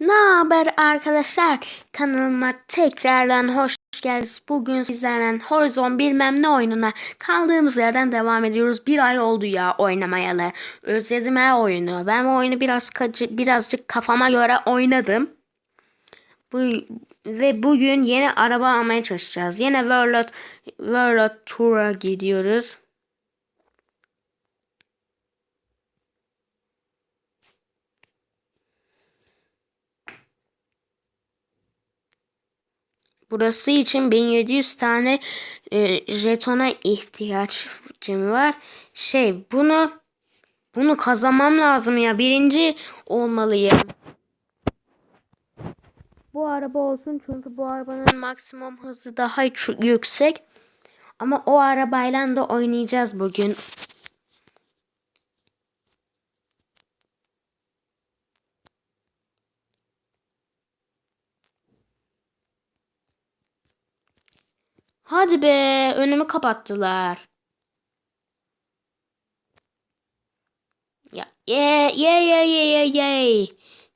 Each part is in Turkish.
Ne haber arkadaşlar? Kanalıma tekrardan hoş geldiniz. Bugün sizlerle Horizon bilmem ne oyununa kaldığımız yerden devam ediyoruz. Bir ay oldu ya oynamayalı. Özledim ha oyunu. Ben bu oyunu biraz birazcık kafama göre oynadım. Bu, ve bugün yeni araba almaya çalışacağız. Yine World, World Tour'a gidiyoruz. Burası için 1700 tane e, jetona ihtiyacım var. Şey bunu bunu kazanmam lazım ya. Birinci olmalıyım. Bu araba olsun çünkü bu arabanın maksimum hızı daha yüksek. Ama o arabayla da oynayacağız bugün. Hadi be önümü kapattılar. Ya ye ye ye ye ye ye.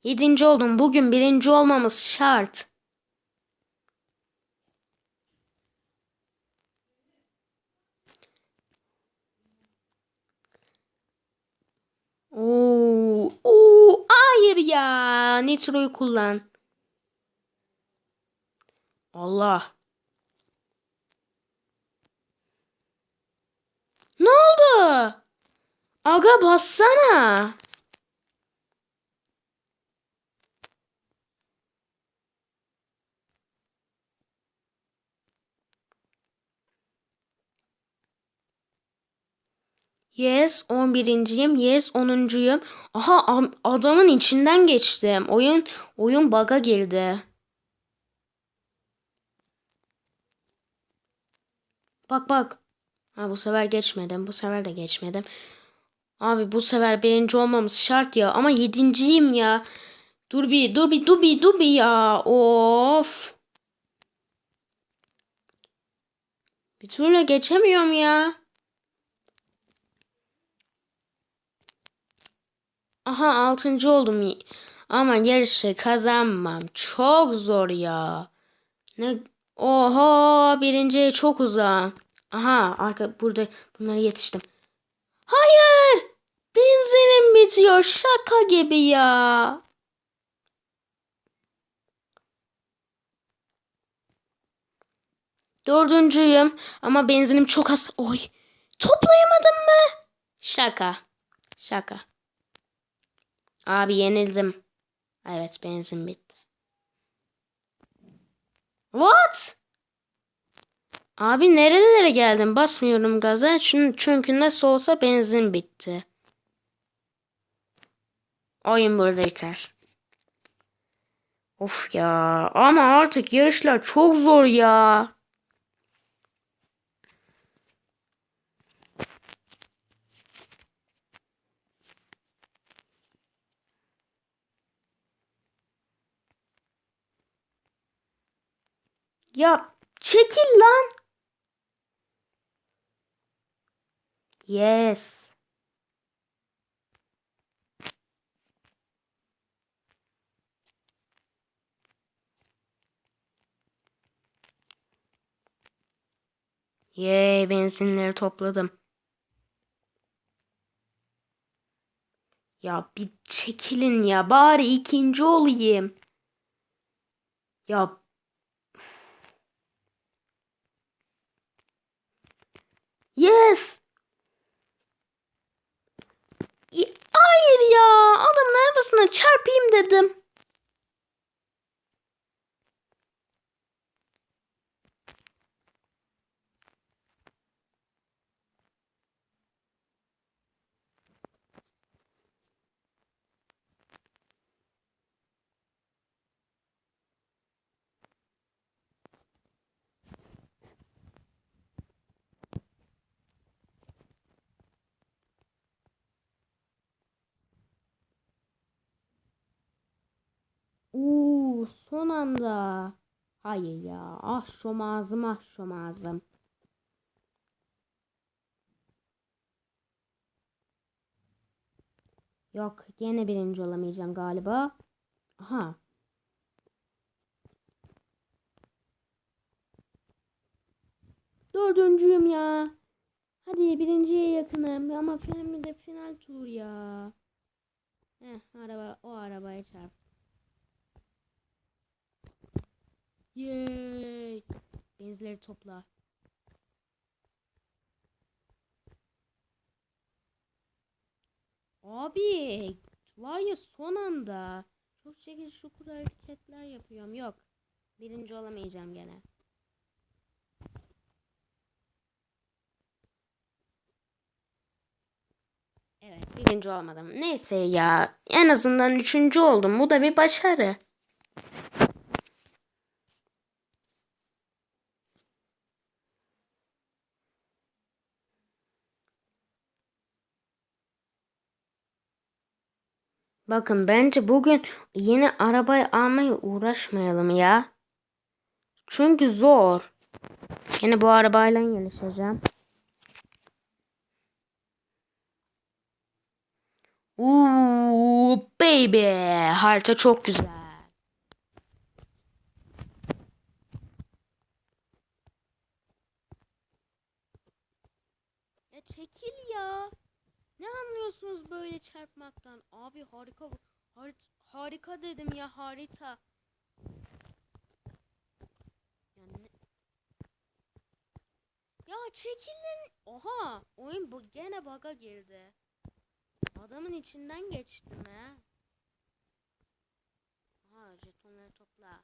Yedinci oldum. Bugün birinci olmamız şart. Oo, oo, hayır ya. Nitro'yu kullan. Allah. Ne oldu? Aga bassana. Yes 11.yim. Yes 10.yum. Aha am- adamın içinden geçtim. Oyun oyun bug'a girdi. Bak bak. Ha bu sefer geçmedim. Bu sefer de geçmedim. Abi bu sefer birinci olmamız şart ya. Ama yedinciyim ya. Dur bir dur bir dur bir dur bir ya. Of. Bir türlü geçemiyorum ya. Aha altıncı oldum. Ama yarışı kazanmam. Çok zor ya. Ne? Oho birinci çok uzak. Aha arka burada bunlara yetiştim. Hayır! Benzinim bitiyor. Şaka gibi ya. Dördüncüyüm ama benzinim çok az. Oy. Toplayamadım mı? Şaka. Şaka. Abi yenildim. Evet benzin bitti. What? Abi nerelere geldim? Basmıyorum gaza. Çünkü, nasıl olsa benzin bitti. Oyun burada biter. Of ya. Ama artık yarışlar çok zor ya. Ya çekil lan. Yes. Yay benzinleri topladım. Ya bir çekilin ya bari ikinci olayım. Ya Yes. Hayır ya adamın arabasına çarpayım dedim. Ama son anda. Hayır ya. Ah şomazım ah şomazım. Yok gene birinci olamayacağım galiba. Aha. Dördüncüyüm ya. Hadi birinciye yakınım ama film de final tur ya. Heh, araba o arabaya çarptı. Yay! Benzileri topla. Abi var ya son anda çok şekil şukur hareketler yapıyorum. Yok. Birinci olamayacağım gene. Evet birinci olmadım. Neyse ya. En azından üçüncü oldum. Bu da bir başarı. Bakın bence bugün yeni arabayı almaya uğraşmayalım ya. Çünkü zor. Yine bu arabayla yarışacağım. Uuu baby. Harita çok güzel. Ya çekil ya. Ne anlıyorsunuz böyle çarpmaktan? Abi harika. Harit harika dedim ya harita. Ya, ne- ya çekilin. Oha oyun bu gene bug'a girdi. Adamın içinden geçtim ha. Aha jetonları topla.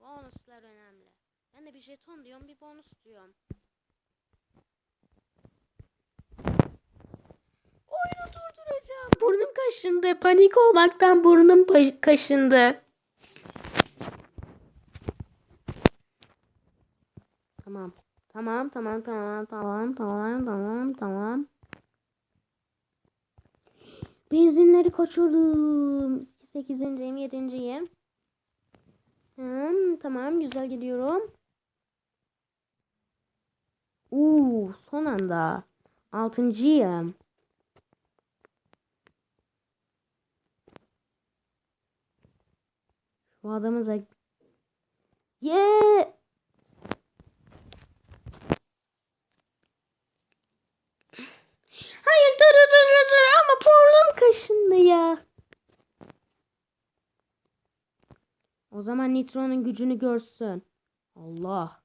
Bonuslar önemli. Ben de bir jeton diyorum bir bonus diyorum. Durduracağım. Burnum kaşındı. Panik olmaktan burnum kaşındı. Tamam. Tamam tamam tamam tamam tamam tamam tamam. Benzinleri kaçırdım. 8.yim 7.yim. Hmm, tamam güzel gidiyorum. Uuu son anda. Altıncıyım. Şu adamı da... Yeah! Hayır dur dur dur dur, ama burnum kaşındı ya. O zaman Nitron'un gücünü görsün. Allah.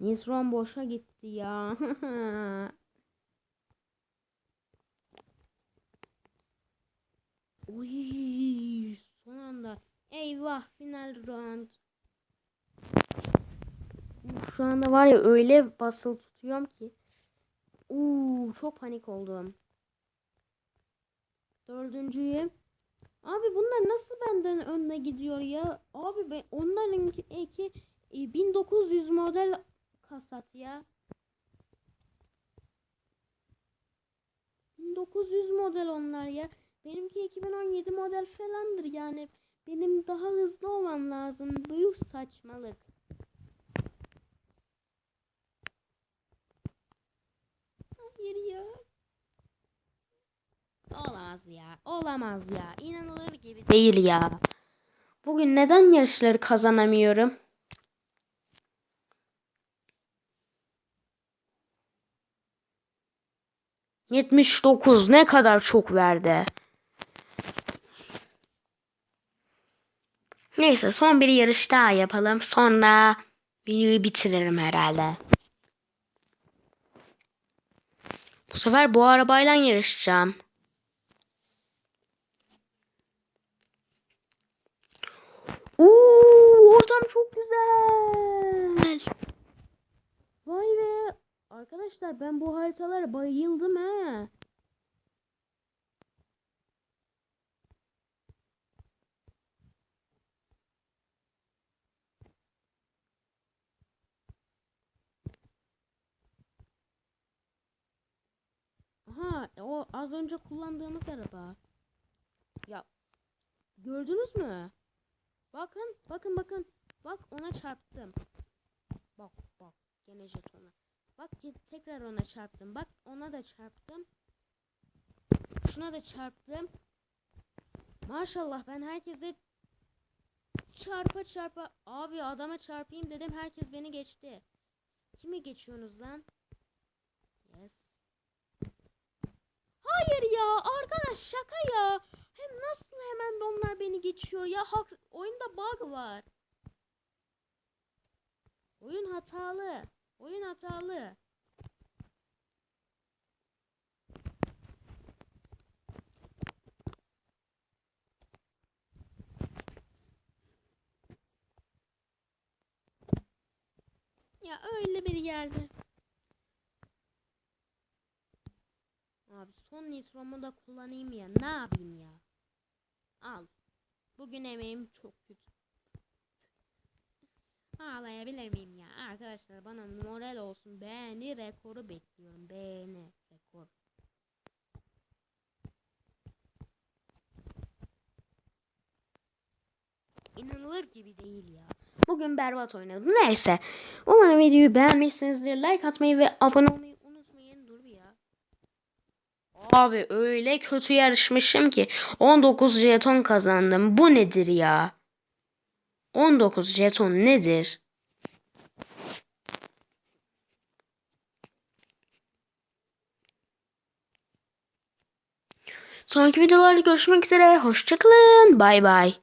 Nitron boşa gitti ya. Uy. Eyvah final round. Şu anda var ya öyle basılı tutuyorum ki. Uuu çok panik oldum. Dördüncüyüm. Abi bunlar nasıl benden önüne gidiyor ya? Abi ben onların iki e, 1900 model kasat ya. 1900 model onlar ya. Benimki 2017 model falandır yani. Benim daha hızlı olmam lazım. Büyük saçmalık. Hayır ya. Olamaz ya. Olamaz ya. İnanılır gibi değil ya. Bugün neden yarışları kazanamıyorum? Yetmiş dokuz ne kadar çok verdi. Neyse son bir yarış daha yapalım. Sonra videoyu bitiririm herhalde. Bu sefer bu arabayla yarışacağım. Oo, ortam çok güzel. Vay be. Arkadaşlar ben bu haritalara bayıldım he. Aha o az önce kullandığımız araba. Ya gördünüz mü? Bakın bakın bakın. Bak ona çarptım. Bak bak gene jetona. Bak tekrar ona çarptım. Bak ona da çarptım. Şuna da çarptım. Maşallah ben herkese çarpa çarpa abi adama çarpayım dedim herkes beni geçti. Kimi geçiyorsunuz lan? Yes. Hayır ya arkadaş şaka ya. Hem nasıl hemen onlar beni geçiyor ya hak oyunda bug var. Oyun hatalı. Oyun hatalı. Ya öyle biri geldi. Abi son nisromu da kullanayım ya. Ne yapayım ya? Al. Bugün emeğim çok kötü. Ağlayabilir miyim ya? Arkadaşlar bana moral olsun. Beğeni rekoru bekliyorum. Beğeni rekor. İnanılır gibi değil ya. Bugün berbat oynadım. Neyse. Umarım videoyu beğenmişsinizdir. Like atmayı ve abone olmayı unutmayın. Dur bir ya. Abi öyle kötü yarışmışım ki 19 jeton kazandım. Bu nedir ya? 19 jeton nedir? Sonraki videolarda görüşmek üzere. Hoşçakalın. Bay bay.